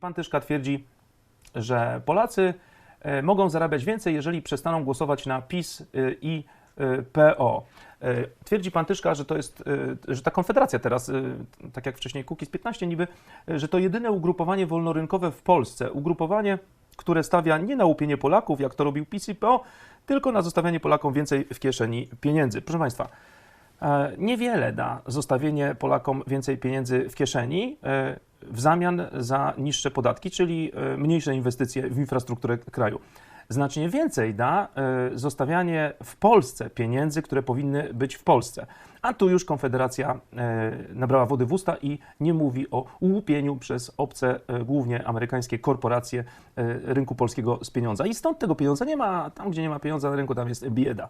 Pan Tyszka twierdzi, że Polacy e, mogą zarabiać więcej, jeżeli przestaną głosować na PiS e, i e, PO. Twierdzi pan Tyszka, że to jest, że ta konfederacja teraz, tak jak wcześniej Kukiz 15 niby, że to jedyne ugrupowanie wolnorynkowe w Polsce, ugrupowanie, które stawia nie na łupienie Polaków, jak to robił PiS i PO, tylko na zostawianie Polakom więcej w kieszeni pieniędzy. Proszę Państwa, Niewiele da zostawienie Polakom więcej pieniędzy w kieszeni e, w zamian za niższe podatki, czyli e, mniejsze inwestycje w infrastrukturę kraju. Znacznie więcej da e, zostawianie w Polsce pieniędzy, które powinny być w Polsce. A tu już Konfederacja e, nabrała wody w usta i nie mówi o łupieniu przez obce, e, głównie amerykańskie korporacje e, rynku polskiego z pieniądza. I stąd tego pieniądza nie ma. Tam, gdzie nie ma pieniądza na rynku, tam jest bieda.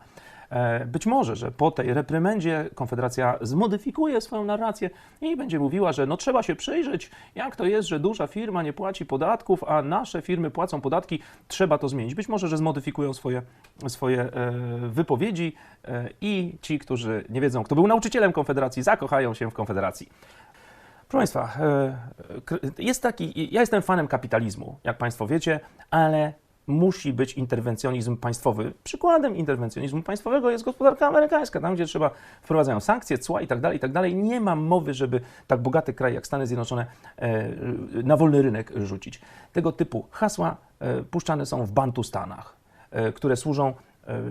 Być może, że po tej reprymendzie Konfederacja zmodyfikuje swoją narrację i będzie mówiła, że no trzeba się przyjrzeć, jak to jest, że duża firma nie płaci podatków, a nasze firmy płacą podatki, trzeba to zmienić. Być może, że zmodyfikują swoje, swoje wypowiedzi i ci, którzy nie wiedzą, kto był nauczycielem Konfederacji, zakochają się w Konfederacji. Proszę Państwa, e, jest taki, ja jestem fanem kapitalizmu, jak Państwo wiecie, ale musi być interwencjonizm państwowy. Przykładem interwencjonizmu państwowego jest gospodarka amerykańska, tam gdzie trzeba wprowadzają sankcje, cła i tak dalej, i tak. Nie ma mowy, żeby tak bogaty kraj jak Stany Zjednoczone e, na wolny rynek rzucić. Tego typu hasła e, puszczane są w Bantustanach, które służą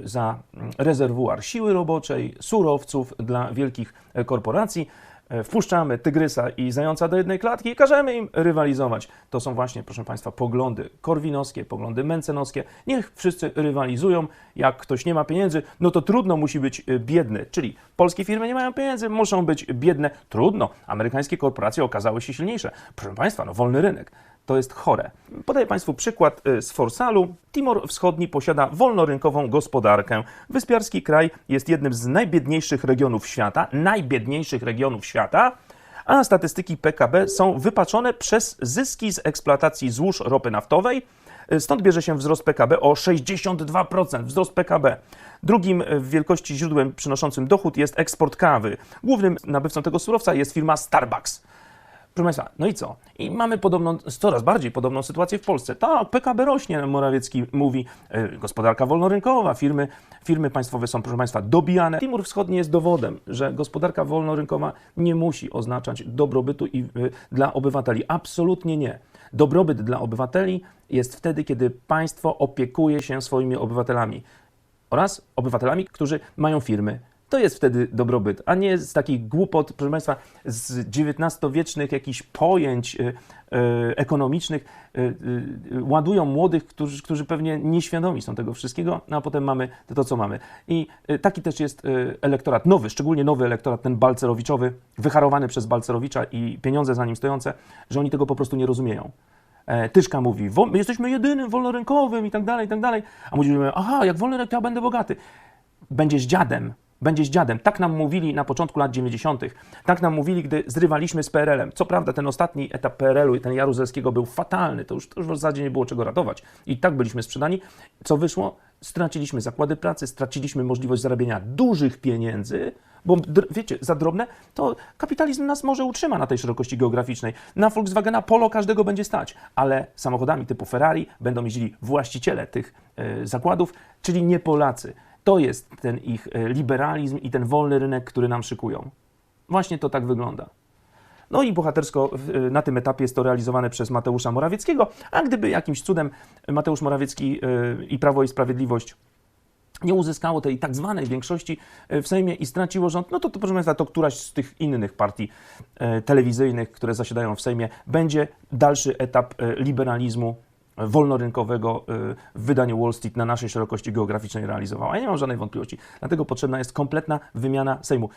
za mm, rezerwuar siły roboczej, surowców dla wielkich e, korporacji. E, Wpuszczamy tygrysa i zająca do jednej klatki i każemy im rywalizować. To są właśnie, proszę Państwa, poglądy korwinowskie, poglądy mencenowskie. Niech wszyscy rywalizują. Jak ktoś nie ma pieniędzy, no to trudno musi być e, biedny. Czyli polskie firmy nie mają pieniędzy, muszą być biedne. Trudno. Amerykańskie korporacje okazały się silniejsze. Proszę Państwa, no wolny rynek. To jest chore. Podaję Państwu przykład y, z Forsalu. Timor Wschodni posiada wolnorynkową gospodarkę. Wyspiarski kraj jest jednym z najbiedniejszych regionów świata, najbiedniejszych regionów świata, a statystyki PKB są wypaczone przez zyski z eksploatacji złóż ropy naftowej. Y, Stąd bierze się wzrost PKB o 62%. Wzrost PKB. Drugim y, w wielkości źródłem przynoszącym dochód jest eksport kawy. Głównym nabywcą tego surowca jest firma Starbucks. Proszę Państwa, no i co? I mamy podobną, coraz bardziej podobną sytuację w Polsce. Tak, PKB rośnie, Morawiecki mówi, e, gospodarka wolnorynkowa, firmy, firmy państwowe są, proszę Państwa, dobijane. Timur Wschodni jest dowodem, że gospodarka wolnorynkowa nie musi oznaczać dobrobytu i, e, dla obywateli. Absolutnie nie. Dobrobyt dla obywateli jest wtedy, kiedy państwo opiekuje się swoimi obywatelami oraz obywatelami, którzy mają firmy. To jest wtedy dobrobyt, a nie z takich głupot, proszę Państwa, z XIX-wiecznych jakichś pojęć y, y, ekonomicznych y, ładują młodych, którzy, którzy pewnie nieświadomi są tego wszystkiego, no a potem mamy to, co mamy. I taki też jest elektorat nowy, szczególnie nowy elektorat, ten balcerowiczowy, wyharowany przez Balcerowicza i pieniądze za nim stojące, że oni tego po prostu nie rozumieją. E, Tyszka mówi, "Wo- my jesteśmy jedynym wolnorynkowym i tak dalej, i tak dalej. A mówimy, aha, jak wolny rynek, to ja będę bogaty. Będziesz dziadem, będziesz dziadem. Tak nam mówili na początku lat 90. Tak nam mówili, gdy zrywaliśmy z PRL-em. Co prawda ten ostatni etap PRL-u i ten Jaruzelskiego był fatalny, to już, to już w zasadzie nie było czego ratować. I tak byliśmy sprzedani. Co wyszło? Straciliśmy zakłady pracy, straciliśmy możliwość zarabiania dużych pieniędzy, bo wiecie, za drobne to kapitalizm nas może utrzyma na tej szerokości geograficznej. Na Volkswagena Polo każdego będzie stać, ale samochodami typu Ferrari będą jeździli właściciele tych e, zakładów, czyli nie Polacy. To jest ten ich e, liberalizm i ten wolny rynek, który nam szykują. Właśnie to tak wygląda. No i bohatersko w- na tym etapie jest to realizowane przez Mateusza Morawieckiego, a gdyby jakimś cudem Mateusz Morawiecki e, i Prawo i Sprawiedliwość nie uzyskało tej tak zwanej większości e, w Sejmie i straciło rząd, no to, to proszę Państwa, to któraś z tych innych partii e, telewizyjnych, które zasiadają w Sejmie, będzie dalszy etap e, liberalizmu e, wolnorynkowego e, w wydaniu Wall Street na naszej szerokości geograficznej realizowała. Ja nie mam żadnej wątpliwości. Dlatego potrzebna jest kompletna wymiana Sejmu.